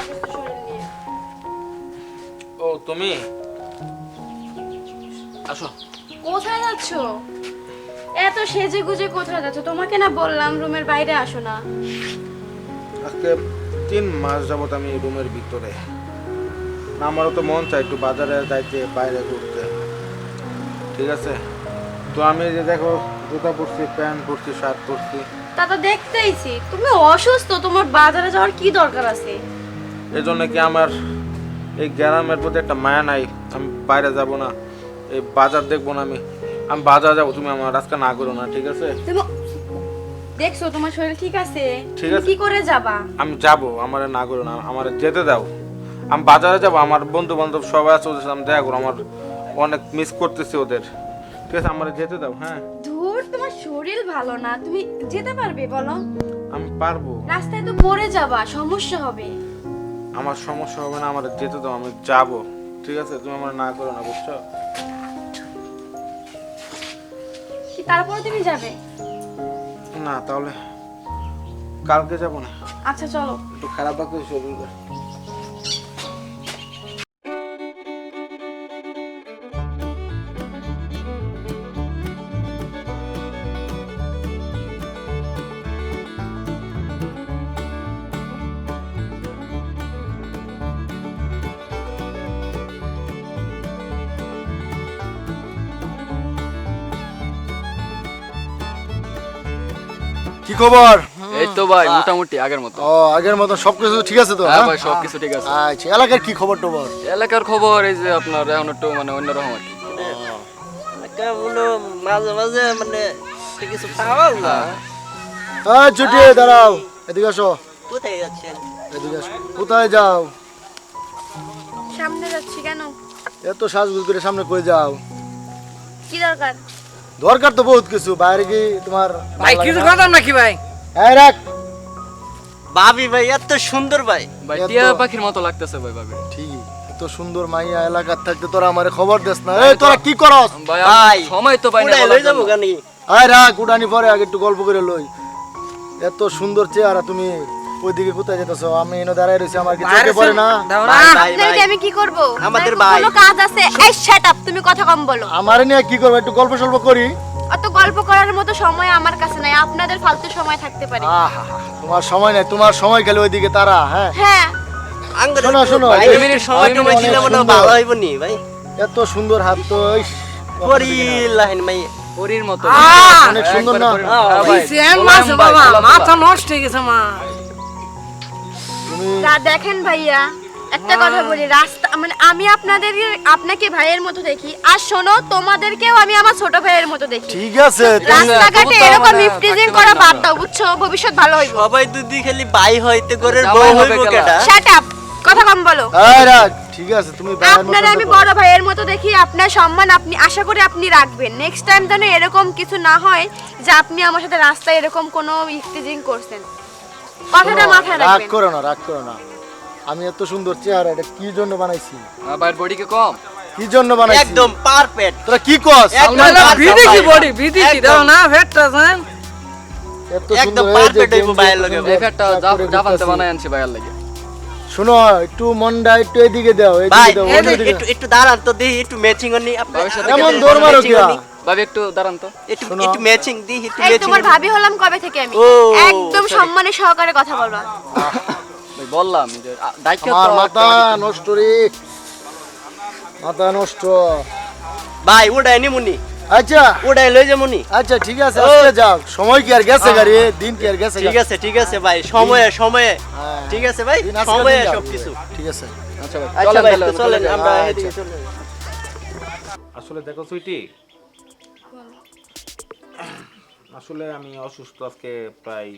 অসুস্থ শরীর নিয়ে? ও তুমি? আসো। কোথায় যাচ্ছ? এত সেজে গুজে কোথায় যাচ্ছ? তোমাকে না বললাম রুমের বাইরে আসো না। আজকে তিন মাস যাবত আমি রুমের ভিতরে। আমারও তো মন চাই একটু বাজারে যাইতে বাইরে ঘুরতে। ঠিক আছে? তো আমি যে দেখো জুতা পরছি প্যান্ট পরছি শার্ট পরছি। তা তো দেখতেইছি। তুমি অসুস্থ তোমার বাজারে যাওয়ার কি দরকার আছে? এই জন্য কি আমার এই গ্রামের প্রতি একটা মায়া নাই? আমি বাইরে যাব না। এই বাজার দেখব না আমি। আমি বাজার যাব তুমি আমার রাস্তা না করো না ঠিক আছে? দেখছ তোমার শরীর ঠিক আছে? ঠিক আছে। কি করে যাবা? আমি যাব আমার না করো না আমার যেতে দাও। আমি বাজারে যাব আমার বন্ধু বান্ধব সবাই আছে ওদের সাথে আমি দেখা করো আমার অনেক মিস করতেছি ওদের। ঠিক আছে আমার যেতে দাও হ্যাঁ? ধুর তোমার শরীর ভালো না তুমি যেতে পারবে বলো? আমি পারব। রাস্তায় তো পড়ে যাবা সমস্যা হবে। আমার সমস্যা হবে না আমার যেতে দাও আমি যাব। ঠিক আছে? তুমি আমার না করো না বুঝছ? কি তারপরে তুমি যাবে? না তাহলে কালকে যাব না। আচ্ছা চলো। একটু খারাপ লাগছে শরীরটা। কি খবর? এই তো ভাই মোটামুটি আগের মতো। ও আগের মতো সবকিছু ঠিক আছে তো হ্যাঁ হ্যাঁ? ভাই সবকিছু ঠিক আছে। আচ্ছা এলাকার কি খবর টবর? এলাকার খবর এই যে আপনার এখন একটু মানে অন্যরকম আর কি। মাঝে মাঝে মানে কিছু এই ছুটি দাঁড়াও এদিকে আসো। কোথায় যাচ্ছেন? এদিকে আসো। কোথায় যাও? সামনে যাচ্ছি কেন? এত সাজগুজ করে সামনে কই যাও? কি দরকার? দরকার তো বহুত কিছু। বাইরে কি তোমার ভাই কিছু কথা নাকি ভাই? এই রাখ। ভাবি ভাই এত সুন্দর ভাই। ভাই টিয়া পাখির মতো লাগতেছে ভাই ভাবি ঠিকই এত সুন্দর মাইয়া এলাকার থাকতে তোরা আমারে খবর দেস না। এই তোরা কি করস? ভাই ভাই, সময় তো পাই না লই যাব। গানি এই রাখ উডানি পরে আগে একটু গল্প করে লই। এত সুন্দর চেহারা তুমি ওইদিকে কোথায় যেতেছো? আমি এনে দাঁড়ায় রয়েছি আমার কি চোখে পড়ে না? আপনাকে আমি কি করব? আমাদের ভাই। কোনো কাজ আছে? এই শাট আপ তুমি কথা কম বলো। আমারে নিয়ে কি করব? একটু গল্প সল্প করি। অত গল্প করার মতো সময় আমার কাছে নাই। আপনাদের ফালতু সময় থাকতে পারে। আহা তোমার সময় নাই। তোমার সময় খেলে ওইদিকে তারা হ্যাঁ? হ্যাঁ। শোনো, শোনো, ভাই এই সময় টময় ছিল মনে ভালো হইব নি ভাই? এত সুন্দর হাত তো করি লাইন মাই পরীর মতো। অনেক সুন্দর না? হ্যাঁ বাবা। মাথা নষ্ট হয়ে গেছে মা। যা দেখেন ভাইয়া একটা কথা বলি রাস্তা মানে আমি আপনাদের আপনাকে ভাইয়ের মতো দেখি। আর শোনো তোমাদেরকেও আমি আমার ছোট ভাইয়ের মতো দেখি। ঠিক আছে রাস্তাঘাটে এরকম ইফটিজিং করা বাদ দাও বুঝছ? ভবিষ্যৎ ভালো হইব। সবাই দুদি খালি বাই হইতে করে বউ হবে হইব কেডা? শাট আপ কথা কম বলো। ঠিক আছে তুমি আপনারা আমি বড় ভাইয়ের মতো দেখি আপনার সম্মান আপনি আশা করি আপনি রাখবেন। নেক্সট টাইম যেন এরকম কিছু না হয় যে আপনি আমার সাথে রাস্তায় এরকম কোনো ইফটিজিং করছেন। কথাটা শোনো, মাথায় রাগ করো না রাগ করো না। আমি এত সুন্দর চেহারা এটা কি জন্য বানাইছি? হ্যাঁ, ভাইয়ের বডি কে কম। কি জন্য বানাইছি? একদম পারফেক্ট তোরা কি কস। বডি বিদেশি দাও না ফেটটা জান। একদম perfect হইবো লগে। পরে জাপানতে বানাই আনছি লাগে। শোনো একটু মনটা একটু এদিকে দাও এদিকে দাও একটু একটু দাঁড়ান তো দেখি একটু ম্যাচিং অনি আপনি এমন দৌড় মারো অনি। ভাবি একটু দাঁড়ান তো। একটু একটু ম্যাচিং দি একটু ম্যাচিং তোমার ভাবি হলাম কবে থেকে আমি? একদম সম্মানের সহকারে কথা বলবা। ভাই বললাম যে দায়িত্ব আমার তো মাথা নষ্ট রে। মাথা নষ্ট। ভাই ওটাই নিমুনি আচ্ছা। ওটাই লই যামুনি আচ্ছা ঠিক আছে আজকে যাও। সময় কি আর গেছে গাড়ি? দিন কি আর গেছে ঠিক আছে ঠিক আছে ভাই সময়ে সময়ে। হ্যাঁ। ঠিক আছে ভাই সময়ে দিন যাও। সবকিছু। ঠিক আছে। আচ্ছা ভাই আচ্ছা চলেন ভাই চলেন আমরা আচ্ছা। এদিকে চলে আসলে দেখো সুইটি আসলে আমি অসুস্থ আজকে প্রায়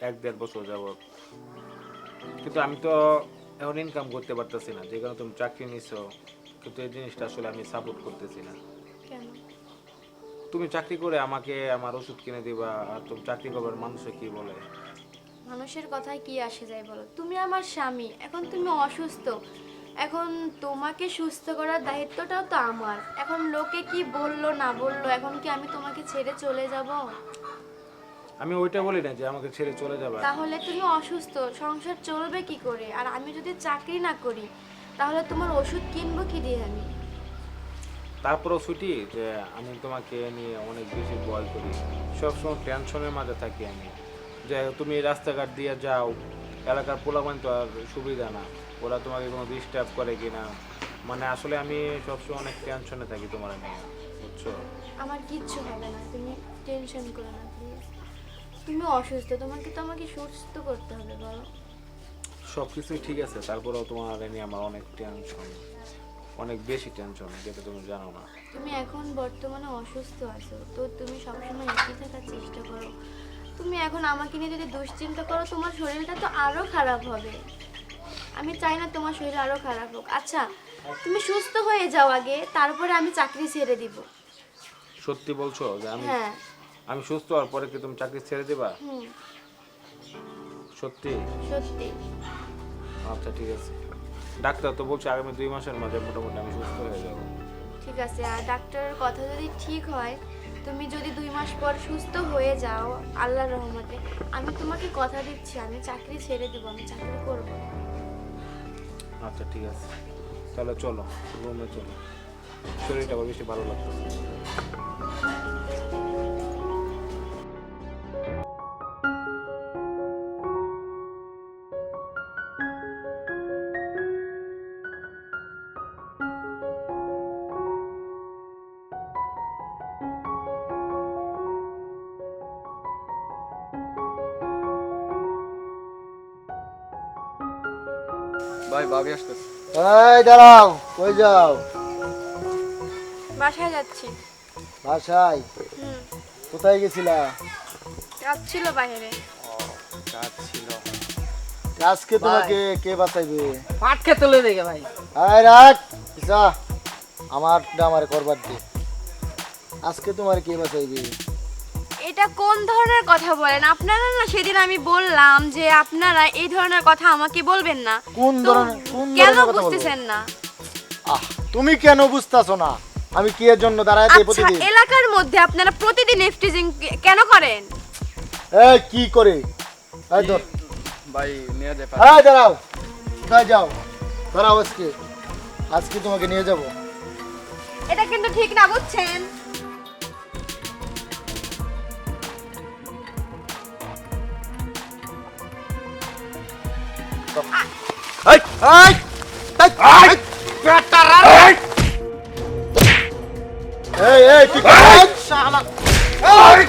এক দেড় বছর যাবত কিন্তু আমি তো এখন ইনকাম করতে পারতেছি না যে কারণে তুমি চাকরি নিছো কিন্তু এই জিনিসটা আসলে আমি সাপোর্ট করতেছি না। তুমি চাকরি করে আমাকে আমার ওষুধ কিনে দিবা আর তুমি চাকরি করবার মানুষে কি বলে? মানুষের কথায় কি আসে যায় বলো? তুমি আমার স্বামী এখন তুমি অসুস্থ। এখন তোমাকে সুস্থ করার দায়িত্বটাও তো আমার। এখন লোকে কি বলল না বলল এখন কি আমি তোমাকে ছেড়ে চলে যাব? আমি ওইটা বলি না যে আমাকে ছেড়ে চলে যাবে। তাহলে তুমি অসুস্থ সংসার চলবে কি করে? আর আমি যদি চাকরি না করি তাহলে তোমার ওষুধ কিনবো কি দিয়ে আমি? তারপরেও ছুটি যে আমি তোমাকে নিয়ে অনেক বেশি ভয় করি। সবসময় টেনশনের মাঝে থাকি আমি। যে তুমি রাস্তাঘাট দিয়ে যাও এলাকার পোলা পোলাপান তো আর সুবিধা না। ওরা তোমাকে কোনো ডিস্টার্ব করে কি না মানে আসলে আমি সবসময় অনেক টেনশনে থাকি তোমার নিয়ে বুঝছ? আমার কিচ্ছু হবে না তুমি টেনশন করো না প্লিজ তুমি অসুস্থ তোমাকে তো আমাকে সুস্থ করতে হবে বলো। সব কিছুই ঠিক আছে তারপরেও তোমার নিয়ে আমার অনেক টেনশন অনেক বেশি টেনশন যেটা তুমি জানো না। তুমি এখন বর্তমানে অসুস্থ আছো তো তুমি সবসময় একই থাকার চেষ্টা করো। তুমি এখন আমাকে নিয়ে যদি দুশ্চিন্তা করো তোমার শরীরটা তো আরও খারাপ হবে। আমি চাই না তোমার শরীর আরও খারাপ হোক। আচ্ছা তুমি সুস্থ হয়ে যাও আগে তারপরে আমি চাকরি ছেড়ে দিব। সত্যি বলছো যে আমি হ্যাঁ। আমি সুস্থ হওয়ার পরে কি তুমি চাকরি ছেড়ে দিবা? হুম। সত্যি? সত্যি। আচ্ছা ঠিক আছে। ডাক্তার তো বলছে আগামী দুই মাসের মাঝে মোটামুটি আমি সুস্থ হয়ে যাব। ঠিক আছে আর ডাক্তারের কথা যদি ঠিক হয় তুমি যদি দুই মাস পর সুস্থ হয়ে যাও, আল্লাহর রহমতে, আমি তোমাকে কথা দিচ্ছি, আমি চাকরি ছেড়ে দেবো, আমি চাকরি করব আচ্ছা ঠিক আছে। তাহলে চলো, রুমে চলো। শরীরটা বেশি ভালো লাগতো ভাই ভাবি আসতেছে। এই দাঁড়াও কই যাও? বাসায় যাচ্ছি। বাসায়? হুম। কোথায় গেছিলা? কাজ ছিল বাইরে। কাজ ছিল। আজকে তোমাকে কে বাঁচাইবে? পাট খেতে লই দেখে ভাই। আয় রাখ যা আমার আমার করবার দে। আজকে তোমার কে বাঁচাইবে? এটা কোন ধরনের কথা বলেন? আপনারা না সেদিন আমি বললাম যে আপনারা এই ধরনের কথা আমাকে বলবেন না। কোন ধরনের কোন কেন ধরনের কথা বলব? বুঝতেছেন না? আহ তুমি কেন বুঝতাছো না? আমি কি এর জন্য দাঁড়াইতে আচ্ছা প্রতিদিন? এলাকার মধ্যে আপনারা প্রতিদিন এফটিজিং কেন করেন? এই কি করে? এই ধর। ভাই নিয়ে যায় এই দাঁড়াও। কোথায় যাও? দাঁড়াও আজকে। আজকে তোমাকে নিয়ে যাব। এটা কিন্তু ঠিক না বুঝছেন? এই এই এই এই এই তুই এই শালা। এই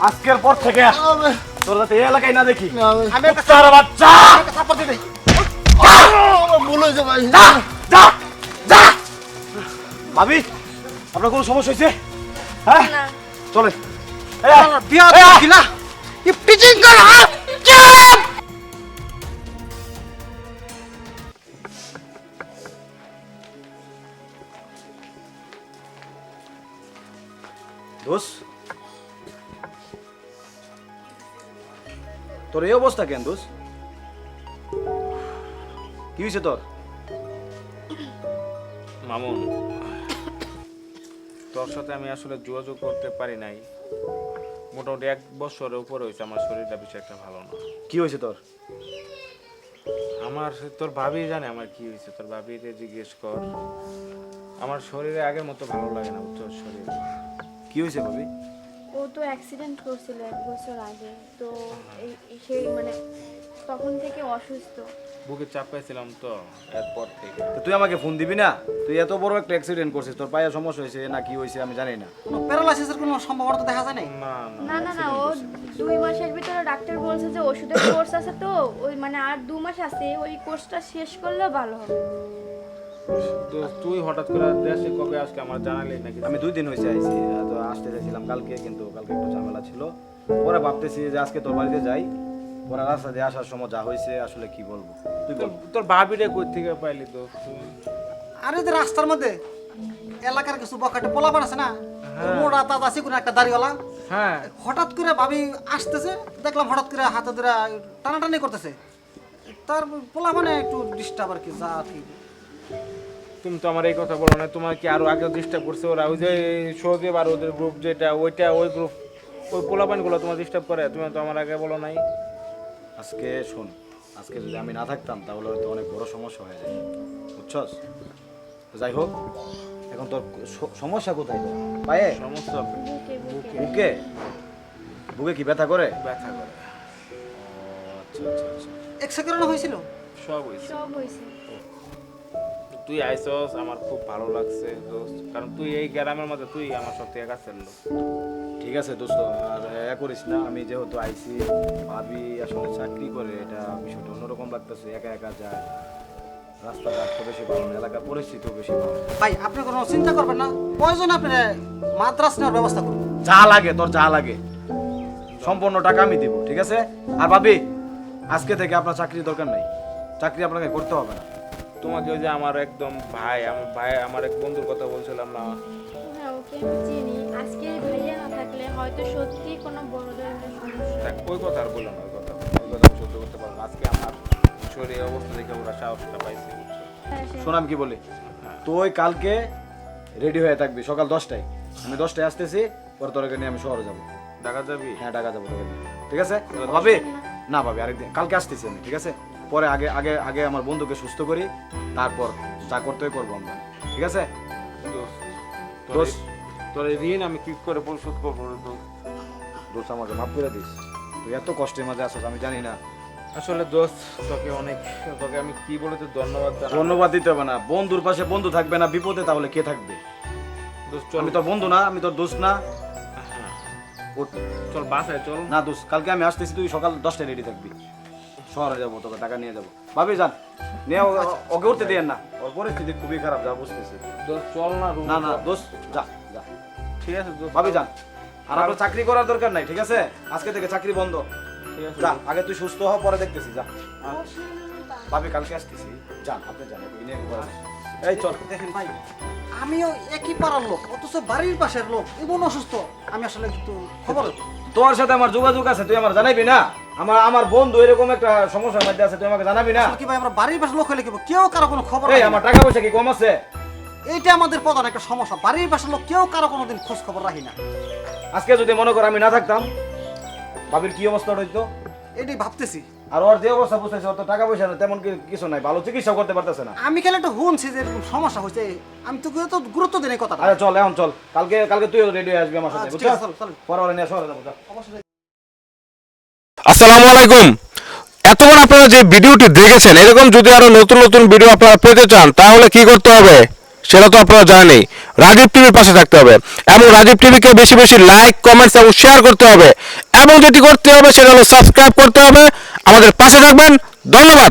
আজকের পর থেকে তোর যাতে এই এলাকায় না দেখি। আমি তার বাচ্চা থাপ্পড় দিয়ে ভুল হয়েছে ভাই। যা! যা! ভাবি আপনার কোনো সমস্যা হয়েছে? হ্যাঁ? না। চলে বিয়া দিলা ইফটিজিং কর হাত দোষ তোর এই অবস্থা কেন দোষ কি হয়েছে তোর? মামুন তোর সাথে আমি আসলে যোগাযোগ করতে পারি নাই। মোটামুটি এক বছরের উপর হয়েছে আমার শরীরটা বেশি একটা ভালো না। কি হয়েছে তোর? আমার তোর ভাবি জানে আমার কি হয়েছে তোর ভাবিতে জিজ্ঞেস কর। আমার শরীরে আগের মতো ভালো লাগে না তোর শরীর কি হয়েছে ভাবি? ও তো অ্যাক্সিডেন্ট করছিল এক বছর আগে তো এই সেই মানে তখন থেকে অসুস্থ। বুকে চাপ পাইছিলাম তো এরপর থেকে। তো তুই আমাকে ফোন দিবি না? তুই এত বড় একটা অ্যাক্সিডেন্ট করছিস তোর পায়ে সমস্যা হয়েছে না কি হয়েছে আমি জানি না। কোনো প্যারালাইসিসের কোনো সম্ভাবনা তো দেখা যায় নাই? না না না না না ও দুই মাসের ভিতরে ডাক্তার বলছে যে ওষুধের কোর্স আছে তো ওই মানে আর দু মাস আছে ওই কোর্সটা শেষ করলে ভালো হবে। তো তুই হঠাৎ করে দেশে কবে আজকে আমার জানালি নাকি? আমি দুই দিন হয়েছে আইছি তো চাইছিলাম কালকে কিন্তু কালকে একটু ঝামেলা ছিল। পরে ভাবতেছি যে আজকে তোর বাড়িতে যাই। পরে রাস্তা দিয়ে আসার সময় যা হয়েছে আসলে কি বলব? তুই বল। তোর- ভাবিরে কই থেকে পাইলি তো? আর যে রাস্তার মধ্যে এলাকার কিছু বকাটে পোলাপান আছে না মোড়া তাজা আছে কোনো একটা দাড়িওয়ালা। হ্যাঁ। হঠাৎ করে ভাবি আসতেছে দেখলাম হঠাৎ করে হাতে ধরে টানাটানি করতেছে। তার পোলা মানে একটু ডিস্টার্ব আর কি যা আর কি। তুমি তো আমার এই কথা বলো না তোমার কি আরও আগে ডিস্টার্ব করছে ওরা? ওই যে সৌদেব আর ওদের গ্রুপ যেটা ওইটা ওই গ্রুপ ওই পোলাপানগুলো তোমার ডিস্টার্ব করে? তুমি তো আমার আগে বলো নাই। আজকে শোন আজকে যদি আমি না থাকতাম তাহলে হয়তো অনেক বড় সমস্যা হয়ে যায় বুঝছস? যাই হোক এখন তোর সমস্যা কোথায় তোর? পায়ে? সমস্যা বুকে বুকে। বুকে। বুকে? কি ব্যথা করে? ব্যথা করে। আচ্ছা আচ্ছা আচ্ছা। এক্সরে করানো হয়েছিল? সব হয়েছে। সব হয়েছে। তুই আইসস আমার খুব ভালো লাগছে দোস্ত। কারণ তুই এই গ্রামের মধ্যে তুই আমার সব থেকে কাছের লোক। ঠিক আছে দোস্ত আর এ করিস না আমি যেহেতু আইসি ভাবি আসলে চাকরি করে এটা বিষয়টা অন্যরকম লাগতেছে একা একা যায়। রাস্তাঘাট তো বেশি ভালো না এলাকার পরিস্থিতিও বেশি ভালো। ভাই আপনি কোনো চিন্তা করবেন না প্রয়োজন আপনি মাদ্রাস নেওয়ার ব্যবস্থা করুন যা লাগে তোর যা লাগে। সম্পূর্ণ টাকা আমি দিব ঠিক আছে? আর ভাবি আজকে থেকে আপনার চাকরি দরকার নাই। চাকরি আপনাকে করতে হবে না। তোমাকে ওই যে আমার একদম ভাই আমার ভাই আমার এক বন্ধুর কথা বলছিলাম না? হ্যাঁ ওকে আমি চিনি। আজকে ভাইয়া না থাকলে হয়তো সত্যি কোনো বড় ধরনের সমস্যা। ওই কথা আর বলল না ওই কথা ওই কথা আমি সহ্য করতে পারব না। আজকে আমার শরীরের অবস্থা দেখে ওরা সাহসটা পাইছে বুঝছ? হ্যাঁ, সে- শোন আমি কি বলি? তুই কালকে রেডি হয়ে থাকবি সকাল দশটায়। আমি দশটায় আসতেছি পরে তোরকে নিয়ে আমি শহরে যাব। ঢাকা যাবি? হ্যাঁ টাকা যাব তোকে নিয়ে। ঠিক আছে? ভাবি? না ভাবি আরেকদিন। কালকে আসতেছি আমি ঠিক আছে? পরে আগে আগে আগে আমার বন্ধুকে সুস্থ করি তারপর যা করতে হয় করব আমরা। ঠিক আছে? দোষ তোর এই ঋণ আমি কি করে পরিশোধ করব? দোষ আমাকে মাফ করে দিস। তুই এত কষ্টের মাঝে আসছ আমি জানি না। আসলে দোস্ত তোকে অনেক তোকে আমি কি বলে তো ধন্যবাদ ধন্যবাদ দিতে হবে না। বন্ধুর পাশে বন্ধু থাকবে না বিপদে তাহলে কে থাকবে? আমি তোর বন্ধু না আমি তোর দোষ না। হ্যাঁ। চল বাসায় চল। না দোষ কালকে আমি আসতেছি তুই সকাল দশটায় রেডি থাকবি। শহরে যাব তোকে টাকা নিয়ে যাব। ভাবি যান। নিয়ে ও- ওকে উঠতে দিয়েন না। ওর পরিস্থিতি খুবই খারাপ যা বুঝতেছি। চল না না না দোষ যা যা। ঠিক আছে ভাবি যান। আর আপনার চাকরি করার দরকার নাই ঠিক আছে? আজকে থেকে চাকরি বন্ধ। যা আগে তুই সুস্থ হ পরে দেখতেছি যা। ভাবি কালকে আসতেছি। যান আপনি যান ঘরে এই চল। দেখেন ভাই আমিও একই পাড়ার লোক অথচ বাড়ির পাশের লোক এমন অসুস্থ। আমি আসলে একটু খবর তোর সাথে আমার যোগাযোগ আছে তুই আমার জানাইবি না? আমার আমার বন্ধু এরকম একটা সমস্যার মধ্যে আছে তুই আমাকে জানাবি না? কি ভাই আমরা বাড়ির পাশে লোক হলে কি কেউ কারও কোনো খবর এই আমার টাকা পয়সা কি কম আছে? এইটা আমাদের প্রধান একটা সমস্যা। বাড়ির পাশে লোক কেউ কারও কোনোদিন খোঁজ খবর রাখি না। আজকে যদি মনে কর আমি না থাকতাম ভাবির কি অবস্থা হইতো? এটাই ভাবতেছি। আর ওর যে অবস্থা বুঝতেছে ওর তো টাকা পয়সা তেমন কিছু নাই ভালো চিকিৎসা করতে পারতেছে না। আমি খেলে একটু শুনছি যে এরকম সমস্যা হয়েছে। আমি তো তো গুরুত্ব দিই কথা আরে চল এখন চল। কালকে কালকে তুইও রেডি হয়ে আসবি আমার সাথে আচ্ছা, বুঝছ চল, চল। পরে নিয়ে শহরে যাব চল। আসসালামু আলাইকুম। এতক্ষণ আপনারা যে ভিডিওটি দেখেছেন, এরকম যদি আরও নতুন নতুন ভিডিও আপনারা পেতে চান, তাহলে কি করতে হবে? সেটা তো আপনারা জানেন রাজীব টিভির পাশে থাকতে হবে। এবং রাজীব টিভিকে বেশি বেশি লাইক কমেন্টস এবং শেয়ার করতে হবে। এবং যেটি করতে হবে, সেটা হলো সাবস্ক্রাইব করতে হবে। আমাদের পাশে থাকবেন। ধন্যবাদ।